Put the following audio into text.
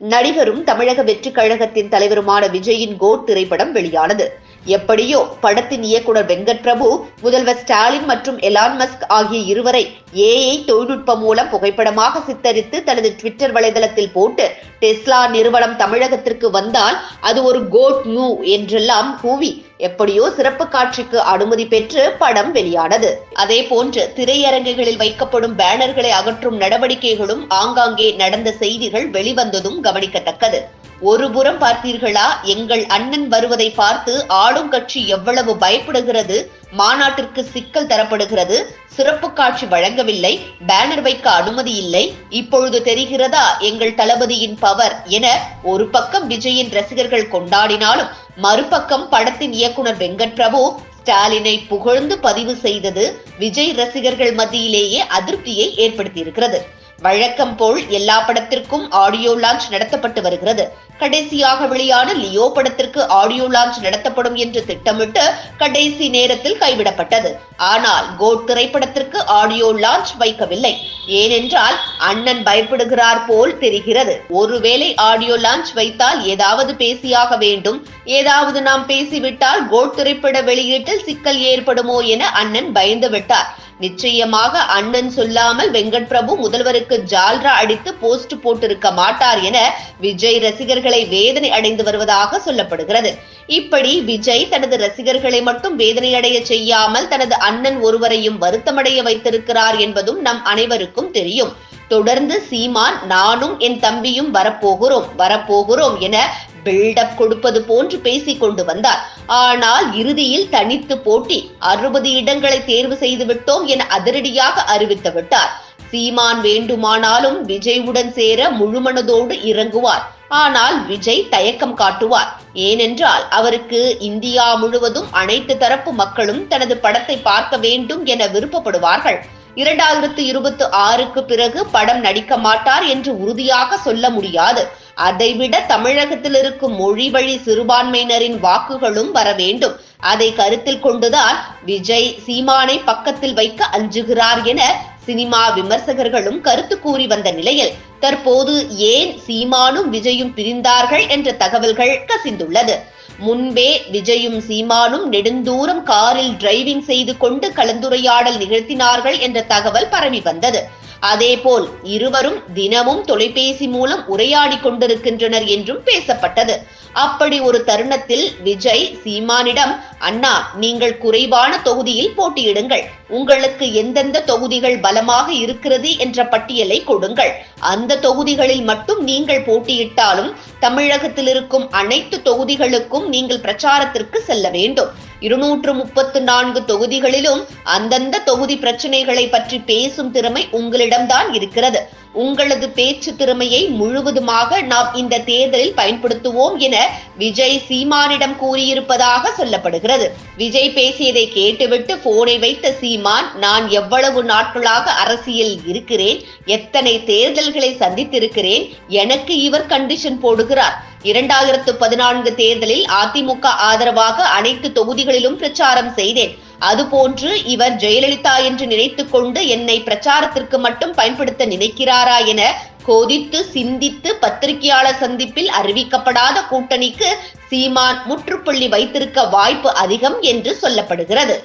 நடிகரும் தமிழக வெற்றிக் கழகத்தின் தலைவருமான விஜயின் கோட் திரைப்படம் வெளியானது. எப்படியோ படத்தின் இயக்குனர் வெங்கட் பிரபு முதல்வர் ஸ்டாலின் மற்றும் எலான் மஸ்க் ஆகிய இருவரை ஏஐ தொழில்நுட்பம் மூலம் புகைப்படமாக சித்தரித்து தனது ட்விட்டர் வலைதளத்தில் போட்டு டெஸ்லா நிறுவனம் தமிழகத்திற்கு வந்தால் அது ஒரு கோட் நியூ என்றெல்லாம் கூவி எப்படியோ சிறப்பு காட்சிக்கு அனுமதி பெற்று படம் வெளியானது. அதே போன்று திரையரங்குகளில் வைக்கப்படும் பேனர்களை அகற்றும் நடவடிக்கைகளும் ஆங்காங்கே நடந்த செய்திகள் வெளிவந்ததும் கவனிக்கத்தக்கது. ஒருபுறம் பார்த்தீர்களா? எங்கள் அண்ணன் வருவதை பார்த்து ஆளும் கட்சி எவ்வளவு பயப்படுகிறது? மாநாட்டிற்கு சிக்கல் தரப்படுகிறது. சிறப்பு காட்சி வழங்கவில்லை. பேனர் வைக்க அனுமதி இல்லை. இப்பொழுது தெரிகிறதா? எங்கள் தளபதியின் பவர் என ஒரு பக்கம் விஜயின் ரசிகர்கள் கொண்டாடினாலும் மறுபக்கம் படத்தின் இயக்குனர் வெங்கட் பிரபு ஸ்டாலினை புகழ்ந்து பதிவு செய்தது விஜய் ரசிகர்கள் மத்தியிலேயே அதிருப்தியை ஏற்படுத்தியிருக்கிறது. வழக்கம் போல் எல்லா படத்திற்கும் ஆடியோ லான்ச் நடத்தப்பட்டு வருகிறது. கடைசியாக வெளியான லியோ படத்திற்கு ஆடியோ லான்ச் நடத்தப்படும் என்று திட்டமிட்டு கடைசி நேரத்தில் கைவிடப்பட்டது. ஆனால் கோட் திரைப்படத்திற்கு ஆடியோ லான்ச் வைக்கவில்லை. ஏனென்றால் அண்ணன் பயப்படுகிறார் போல் தெரிகிறது. ஒருவேளை ஆடியோ லான்ச் வைத்தால் ஏதாவது பேசியாக வேண்டும். ஏதாவது நாம் பேசிவிட்டால் கோட் திரைப்பட வெளியீட்டில் சிக்கல் ஏற்படுமோ என அண்ணன் பயந்து விட்டார் நிச்சயமாக அண்ணன் சொல்லாமல் வெங்கட் பிரபு முதல்வருக்கு ஜால்ரா அடித்து போஸ்ட் போட்டிருக்க மாட்டார் என விஜய் ரசிகர்களை வேதனை அடைந்து வருவதாக சொல்லப்படுகிறது. இப்படி விஜய் தனது ரசிகர்களை மட்டும் வேதனை அடைய செய்யாமல் தனது அண்ணன் ஒருவரையும் வருத்தமடைய வைத்திருக்கிறார் என்பதும் நம் அனைவருக்கும் தெரியும். தொடர்ந்து சீமான் நானும் என் தம்பியும் வரப்போகிறோம் வரப்போகிறோம் என பில்டப் கொடுப்பது போன்று பேசிக் கொண்டு வந்தார். ஆனால் இறுதியில் தனித்து போட்டி அறுபது இடங்களை தேர்வு செய்து விட்டோம் என அதிரடியாக அறிவித்து விட்டார். சீமான் வேண்டுமானாலும் விஜய்வுடன் சேர முழுமனதோடு இறங்குவார். ஆனால் விஜய் தயக்கம் காட்டுவார். ஏனென்றால் அவருக்கு இந்தியா முழுவதும் அனைத்து தரப்பு மக்களும் தனது படத்தை பார்க்க வேண்டும் என விருப்பப்படுவார்கள். இரண்டாயிரத்து இருபத்தி ஆறுக்கு பிறகு படம் நடிக்க மாட்டார் என்று உறுதியாக சொல்ல முடியாது. அதைவிட தமிழகத்தில் இருக்கும் மொழி வழி சிறுபான்மையினரின் வாக்குகளும் வர வேண்டும். அதை கருத்தில் கொண்டுதான் விஜய் சீமானை பக்கத்தில் வைக்க அஞ்சுகிறார் என சினிமா விமர்சகர்களும் கருத்து கூறி வந்த நிலையில் தற்போது ஏன் சீமானும் விஜயும் பிரிந்தார்கள் என்ற தகவல்கள் கசிந்துள்ளது. முன்பே விஜயும் சீமானும் நெடுந்தூரம் காரில் டிரைவிங் செய்து கொண்டு கலந்துரையாடல் நிகழ்த்தினார்கள் என்ற தகவல் பரவி வந்தது. அதேபோல் இருவரும் தினமும் தொலைபேசி மூலம் உரையாடி கொண்டிருக்கின்றனர் என்றும் பேசப்பட்டது. அப்படி ஒரு தருணத்தில் விஜய் சீமானிடம் அண்ணா நீங்கள் குறைவான தொகுதியில் போட்டியிடுங்கள். உங்களுக்கு எந்தெந்த தொகுதிகள் பலமாக இருக்கிறது என்ற பட்டியலை கொடுங்கள். அந்த தொகுதிகளில் மட்டும் நீங்கள் போட்டியிட்டாலும் தமிழகத்தில் இருக்கும் அனைத்து தொகுதிகளுக்கும் நீங்கள் பிரச்சாரத்திற்கு செல்ல வேண்டும். இருநூற்று முப்பத்து நான்கு தொகுதிகளிலும் அந்தந்த தொகுதி பிரச்சனைகளை பற்றி பேசும் திறமை உங்களிடம்தான் இருக்கிறது. உங்களது பேச்சு திறமையை முழுவதுமாக நாம் இந்த தேர்தலில் பயன்படுத்துவோம் என விஜய் சீமானிடம் கூறியிருப்பதாக சொல்லப்படுகிறது. விஜய் பேசியதை கேட்டுவிட்டு போனை வைத்த சீமான் நான் எவ்வளவு நாட்களாக அரசியல் இருக்கிறேன் எத்தனை தேர்தல்களை சந்தித்திருக்கிறேன் எனக்கு இவர் கண்டிஷன் போடுகிறார். இரண்டாயிரத்து பதினான்கு தேர்தலில் அதிமுக ஆதரவாக அனைத்து தொகுதிகளிலும் பிரச்சாரம் செய்தேன். அதுபோன்று இவர் ஜெயலலிதா என்று நினைத்துக் கொண்டு என்னை பிரச்சாரத்திற்கு மட்டும் பயன்படுத்த நினைக்கிறாரா என கொதித்து சிந்தித்து பத்திரிகையாளர் சந்திப்பில் அறிவிக்கப்படாத கூட்டணிக்கு சீமான் முற்றுப்புள்ளி வைத்திருக்க வாய்ப்பு அதிகம் என்று சொல்லப்படுகிறது.